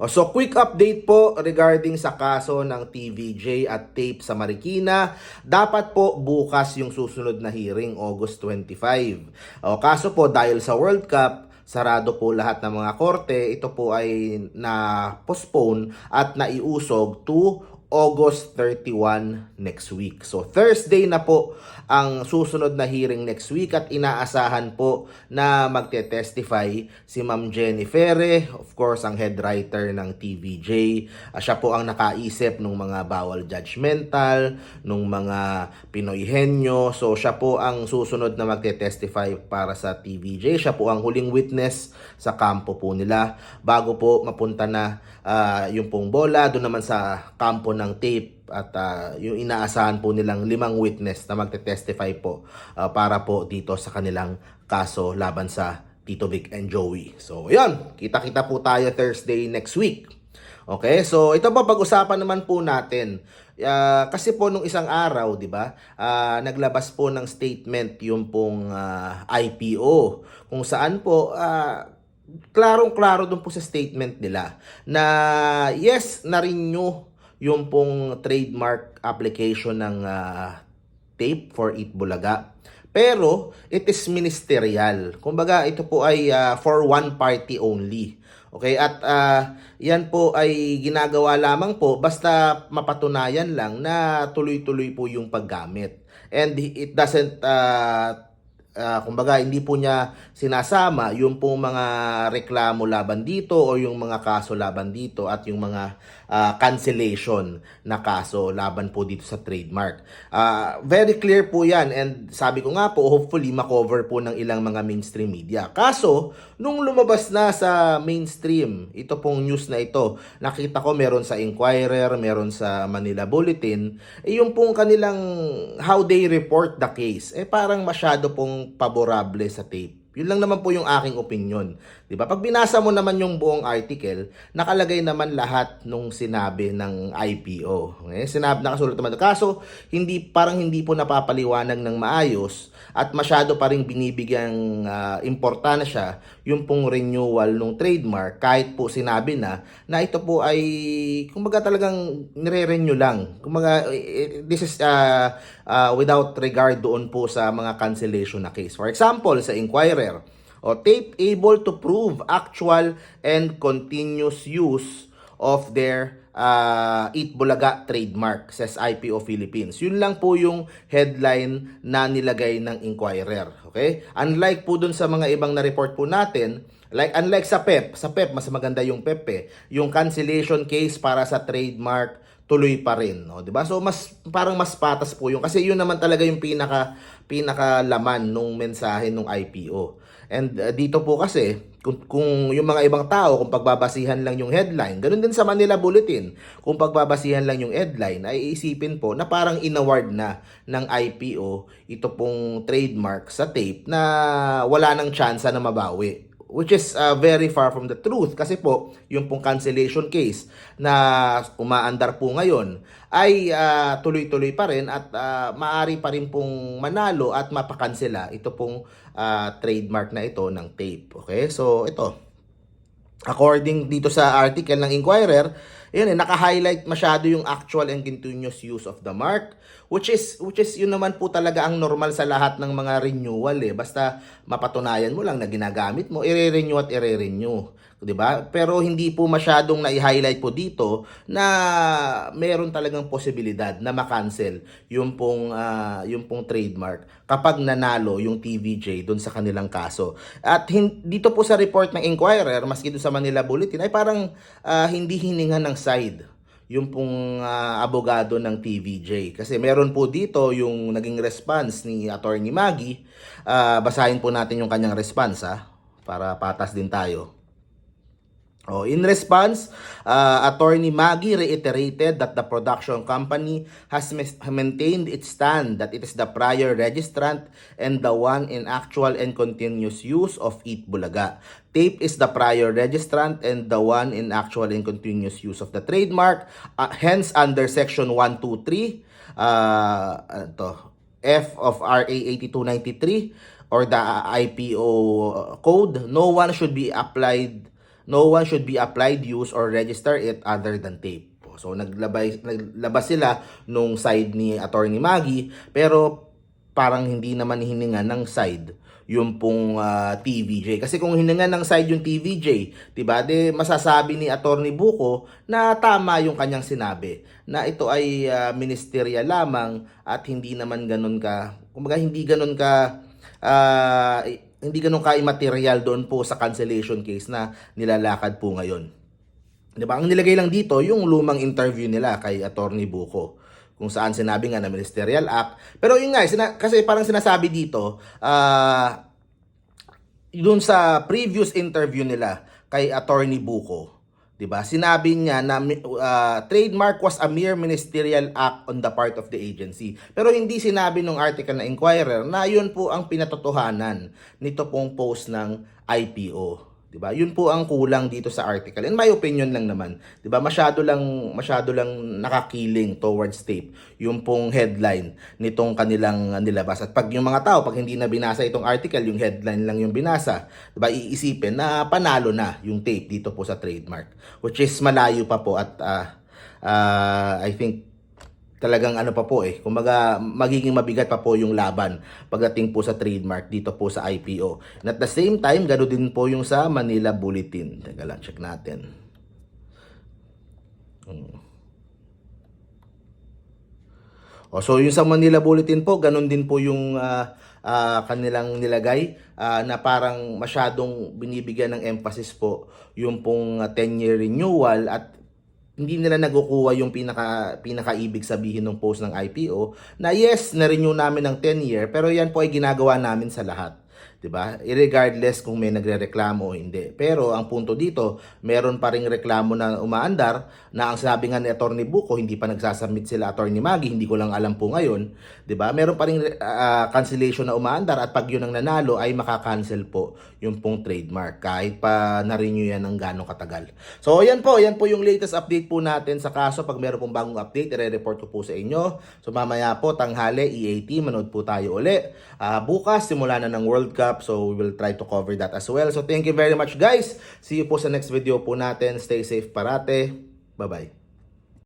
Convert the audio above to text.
O, So quick update po regarding sa kaso ng TVJ at tape sa Marikina. Dapat po bukas yung susunod na hearing, August 25. O, kaso po dahil sa World Cup, sarado po lahat ng mga korte. Ito po ay na-postpone at naiusog to August 31 next week. So Thursday na po ang susunod na hearing next week at inaasahan po na magte-testify si Ma'am Jenny Ferre, of course ang head writer ng TVJ. Ah, siya po ang nakaisip ng mga bawal judgmental, ng mga Pinoy henyo. So siya po ang susunod na magte-testify para sa TVJ. Siya po ang huling witness sa kampo po nila bago po mapunta na ah, yung pong bola doon naman sa kampo ng tape at ah, yung inaasahan po nilang limang witness na magte-testify po ah, para po dito sa kanilang kaso laban sa Tito Vic and Joey. So, yun. Kita-kita po tayo Thursday next week. Okay, so ito pa pag-usapan naman po natin. Ah, kasi po nung isang araw, 'di ba? ah, naglabas po ng statement yung pong ah, IPO kung saan po ah, klarong-klaro dun po sa statement nila na yes, na-renew yung pong trademark application ng ah, tape for Eat Bulaga. Pero it is ministerial. Kumbaga ito po ay ah, for one party only. Okay, at ah, yan po ay ginagawa lamang po basta mapatunayan lang na tuloy-tuloy po yung paggamit. And it doesn't ah, ah, kumbaga hindi po niya sinasama yung pong mga reklamo laban dito o yung mga kaso laban dito at yung mga ah, cancellation na kaso laban po dito sa trademark. Ah, very clear po yan and sabi ko nga po hopefully makover po ng ilang mga mainstream media. Kaso nung lumabas na sa mainstream ito pong news na ito nakita ko meron sa Inquirer, meron sa Manila Bulletin eh, yung pong kanilang how they report the case eh parang masyado pong paborable sa tape. Yun lang naman po yung aking opinion. 'Di ba? Pag binasa mo naman yung buong article, nakalagay naman lahat nung sinabi ng IPO. Okay? Sinabi nakasulat naman. Kaso hindi parang hindi po napapaliwanag ng maayos at masyado pa ring binibigyang uh, importansya yung pong renewal ng trademark kahit po sinabi na na ito po ay kumbaga talagang nire-renew lang. Kumbaga eh, this is uh, uh, without regard doon po sa mga cancellation na case. For example, sa Inquirer, o tape able to prove actual and continuous use of their uh, Eat Bulaga trademark, says IPO Philippines. Yun lang po yung headline na nilagay ng Inquirer. Okay? Unlike po dun sa mga ibang na-report po natin, like unlike sa PEP, sa PEP mas maganda yung PEP eh. Yung cancellation case para sa trademark tuloy pa rin, no? 'Di ba? So mas parang mas patas po yung kasi yun naman talaga yung pinaka pinaka laman nung mensahe nung IPO. And uh, dito po kasi kung, kung yung mga ibang tao kung pagbabasihan lang yung headline, ganun din sa Manila Bulletin. Kung pagbabasihan lang yung headline ay iisipin po na parang inaward na ng IPO ito pong trademark sa tape na wala nang tsansa na mabawi which is uh, very far from the truth kasi po yung pong cancellation case na umaandar po ngayon ay uh, tuloy-tuloy pa rin at uh, maari pa rin pong manalo at mapakansela ito pong uh, trademark na ito ng tape. Okay? So ito. According dito sa article ng Inquirer, yun eh, naka-highlight masyado yung actual and continuous use of the mark which is which is yun naman po talaga ang normal sa lahat ng mga renewal eh. Basta mapatunayan mo lang na ginagamit mo i-renew at i-renew 'di ba pero hindi po masyadong na-highlight po dito na meron talagang posibilidad na ma-cancel yung pong ah, yung pong trademark kapag nanalo yung TVJ doon sa kanilang kaso at dito po sa report ng Inquirer maski doon sa Manila Bulletin ay parang ah, hindi hininga ng side yung pong ah, abogado ng TVJ. Kasi meron po dito yung naging response ni Attorney Maggie. Ah, basahin po natin yung kanyang response ha, para patas din tayo. Oh, in response, uh, Attorney Maggie reiterated that the production company has maintained its stand that it is the prior registrant and the one in actual and continuous use of Eat Bulaga. Tape is the prior registrant and the one in actual and continuous use of the trademark. Uh, hence, under Section 123, uh, ito, F of RA 8293 or the IPO code, no one should be applied no one should be applied, use, or register it other than tape. So naglabay, naglabas sila nung side ni Attorney Maggie pero parang hindi naman hininga ng side yung pong ah, TVJ. Kasi kung hininga ng side yung TVJ, 'di ba? De masasabi ni Attorney Buko na tama yung kanyang sinabi na ito ay ah, ministerial lamang at hindi naman ganun ka kumbaga hindi ganun ka ah, hindi ganun ka immaterial doon po sa cancellation case na nilalakad po ngayon. 'Di ba? Ang nilagay lang dito yung lumang interview nila kay Attorney Buko kung saan sinabi nga na ministerial act. Pero yun nga, sina- kasi parang sinasabi dito, ah dun sa previous interview nila kay Attorney Buko, 'di ba? Sinabi niya na ah, trademark was a mere ministerial act on the part of the agency. Pero hindi sinabi nung article na Inquirer na 'yun po ang pinatotohanan nito pong post ng IPO. 'Di ba? Yun po ang kulang dito sa article. In my opinion lang naman, 'di ba? Masyado lang masyado lang nakakiling towards tape yung pong headline nitong kanilang uh, nilabas. At pag yung mga tao pag hindi na binasa itong article, yung headline lang yung binasa, 'di ba? Iisipin na panalo na yung tape dito po sa trademark, which is malayo pa po at ah, ah, I think talagang ano pa po eh, kumbaga magiging mabigat pa po yung laban pagdating po sa trademark dito po sa IPO. And at the same time, gano'n din po yung sa Manila Bulletin. Teka lang, check natin. Hmm. O, so yung sa Manila Bulletin po, ganun din po yung ah, ah, kanilang nilagay ah, na parang masyadong binibigyan ng emphasis po yung pong 10-year renewal at hindi nila nagukuha yung pinaka pinakaibig sabihin ng post ng IPO na yes, na-renew namin ng 10 year pero yan po ay ginagawa namin sa lahat. 'Di ba? Irregardless kung may nagrereklamo o hindi. Pero ang punto dito, meron pa ring reklamo na umaandar na ang sabi nga ni Attorney Buko, hindi pa nagsasubmit sila Attorney Maggie, hindi ko lang alam po ngayon, 'di ba? Meron pa ring ah, cancellation na umaandar at pag yun ang nanalo ay makakancel po yung pong trademark kahit pa na-renew yan ng ganong katagal. So, yan po, yan po yung latest update po natin sa kaso. Pag meron pong bagong update, i-report ko po sa inyo. So, mamaya po, tanghali, EAT, manood po tayo uli. Ah, bukas, simula na ng World Cup. So, we will try to cover that as well. So, thank you very much guys. See you po sa next video po natin. Stay safe parate. Bye-bye.